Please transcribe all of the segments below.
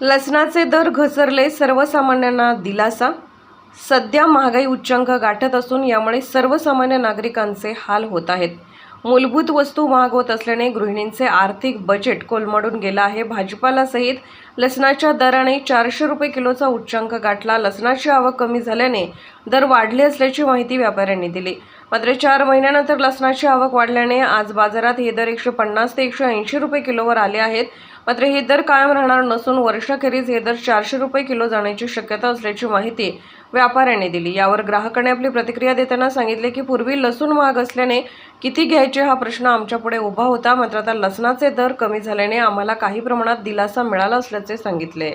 लसणाचे दर घसरले सर्वसामान्यांना दिलासा. सध्या महागाई उच्चांक गाठत असून यामुळे सर्वसामान्य नागरिकांचे हाल होत आहेत. मूलभूत वस्तू महाग होत असल्याने गृहिणींचे आर्थिक बजेट कोलमडून गेलं आहे. भाजीपालासहित लसणाच्या दराने चारशे रुपये किलोचा उच्चांक गाठला. लसणाची आवक कमी झाल्याने दर वाढले असल्याची माहिती व्यापाऱ्यांनी दिली. मात्र चार महिन्यानंतर लसणाची आवक वाढल्याने आज बाजारात हे दर एकशे पन्नास ते एकशे ऐंशी रुपये किलोवर आले आहेत. मात्र हे दर कायम राहणार नसून वर्षाखेरीज हे दर चारशे रुपये किलो जाण्याची शक्यता असल्याची माहिती व्यापाऱ्यांनी दिली. यावर ग्राहकाने आपली प्रतिक्रिया देताना सांगितले की पूर्वी लसूण महाग असल्याने किती घ्यायचे हा प्रश्न आमच्यापुढे उभा होता. मात्र आता लसणाचे दर कमी झाल्याने आम्हाला काही प्रमाणात दिलासा मिळाला असल्याचे सांगितले.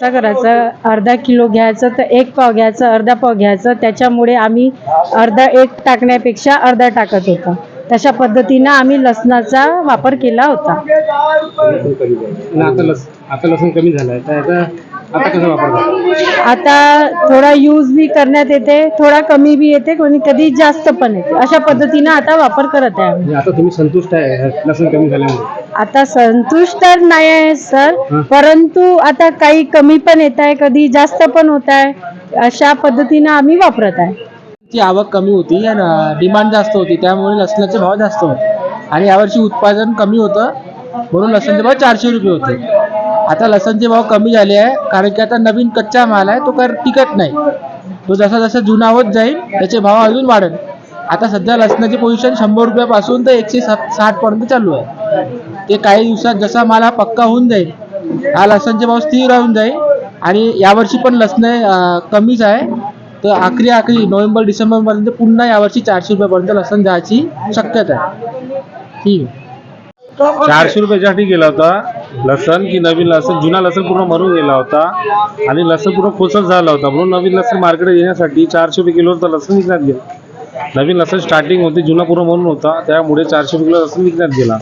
असं करायचं अर्धा किलो घ्यायचं तर एक पाव घ्यायचं अर्धा पाव घ्यायचं. त्याच्यामुळे आम्ही अर्धा एक टाकण्यापेक्षा अर्धा टाकत होतो. तशा पद्धतीनं आम्ही लसणाचा वापर केला होता. आता लस आता लसूण कमी झालाय. तर आता आता कसं वापरतात? आता थोडा यूज बी करण्यात येते थोडा कमी बी येते कोणी कधी जास्त पण येते. अशा पद्धतीनं आता वापर करत आहे आम्ही. म्हणजे आता तुम्ही संतुष्ट आहे लसूण कमी झाल्यामुळे? आता संतुष्ट तर नाही आहे सर. परंतु आता काही कमी पण येत आहे कधी जास्त पण होत आहे अशा पद्धतीनं आम्ही वापरत आहे. ची आवक कमी होती आणि डिमांड जास्त होती त्यामुळे लसणाचे भाव जास्त होते. आणि यावर्षी उत्पादन कमी होतं म्हणून लसणचे भाव चारशे रुपये होते. आता लसणचे भाव कमी झाले आहे कारण की आता नवीन कच्चा माल आहे तो काय टिकत नाही. तो जसा जसा जुना होत जाईल त्याचे भाव अजून वाढेल. आता सध्या लसणाची पोझिशन शंभर रुपयापासून तर एकशे सात साठ पर्यंत चालू आहे. ते काही दिवसात जसा माल हा पक्का होऊन जाईल हा लसणचे भाव स्थिर राहून जाईल आणि यावर्षी पण लसणे कमीच आहे. तर आखरी आखरी नोव्हेंबर डिसेंबरपर्यंत पुन्हा यावर्षी चारशे रुपयापर्यंत लसण जायची शक्यता आहे. ठीक आहे. चारशे रुपयासाठी गेला होता. लसण की नवीन लसण जुना लसण पूर्ण मरून गेला होता. आणि लसण पूर्ण खोसत झाला होता. म्हणून नवीन लसण मार्केट येण्यासाठी चारशे रुपये किलोचा लसण विकण्यात गेला. नवीन लसण स्टार्टिंग होती जुना पूर्ण मरून होता. त्यामुळे चारशे रुपये किलो लसण विकण्यात गेला.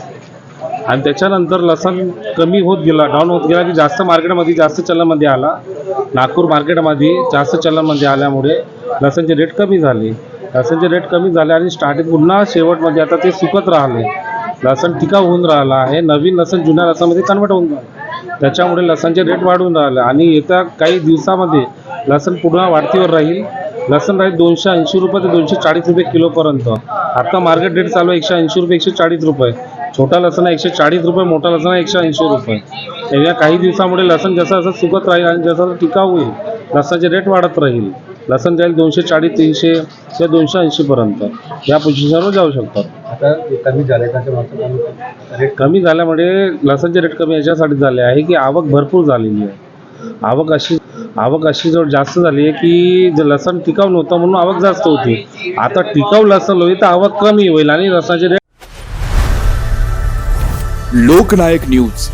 आणि त्याच्यानंतर लसण कमी होत गेला डाऊन होत गेला. की जास्त मार्केटमध्ये जास्त चलनमध्ये आला. नागपूर मार्केटमध्ये जास्त चलनमध्ये आल्यामुळे लसणचे रेट कमी झाले. लसणचे रेट कमी झाले आणि स्टार्टिंग पुन्हा शेवटमध्ये आता ते सुकत राहिले. लसण टिका होऊन राहिला आहे. नवीन लसण जुन्या लसणामध्ये कन्वर्ट होऊन राहिला त्याच्यामुळे लसणचे रेट वाढून राहिले आणि येत्या काही दिवसामध्ये लसण पुन्हा वाढतीवर राहील. लसण राहील दोनशे ऐंशी रुपये ते दोनशे चाळीस रुपये किलोपर्यंत. आता मार्केट रेट चालू आहे एकशे ऐंशी रुपये एकशे चाळीस रुपये. छोटा लसण आहे एकशे चाळीस रुपये मोठा लसण आहे एकशे ऐंशी रुपये. या काही दिवसामुळे लसण जसं जसं सुकत राहील आणि जसं जसं टिकाऊ होईल लसणाचे रेट वाढत राहील. लसण जाईल दोनशे चाळीस तीनशे किंवा दोनशे ऐंशीपर्यंत या पोझिशनवर जाऊ शकतात. आता कमी झाले का? रेट कमी झाल्यामुळे लसणचे रेट कमी याच्यासाठी झाले आहे की आवक भरपूर झालेली आहे. आवक अशी आवक अशी जवळ जास्त झाली आहे की जे लसण टिकाऊ नव्हतं म्हणून आवक जास्त होती. आता टिकाऊ लसण होईल तर आवक कमी होईल आणि लसणाचे रेट लोकनायक न्यूज.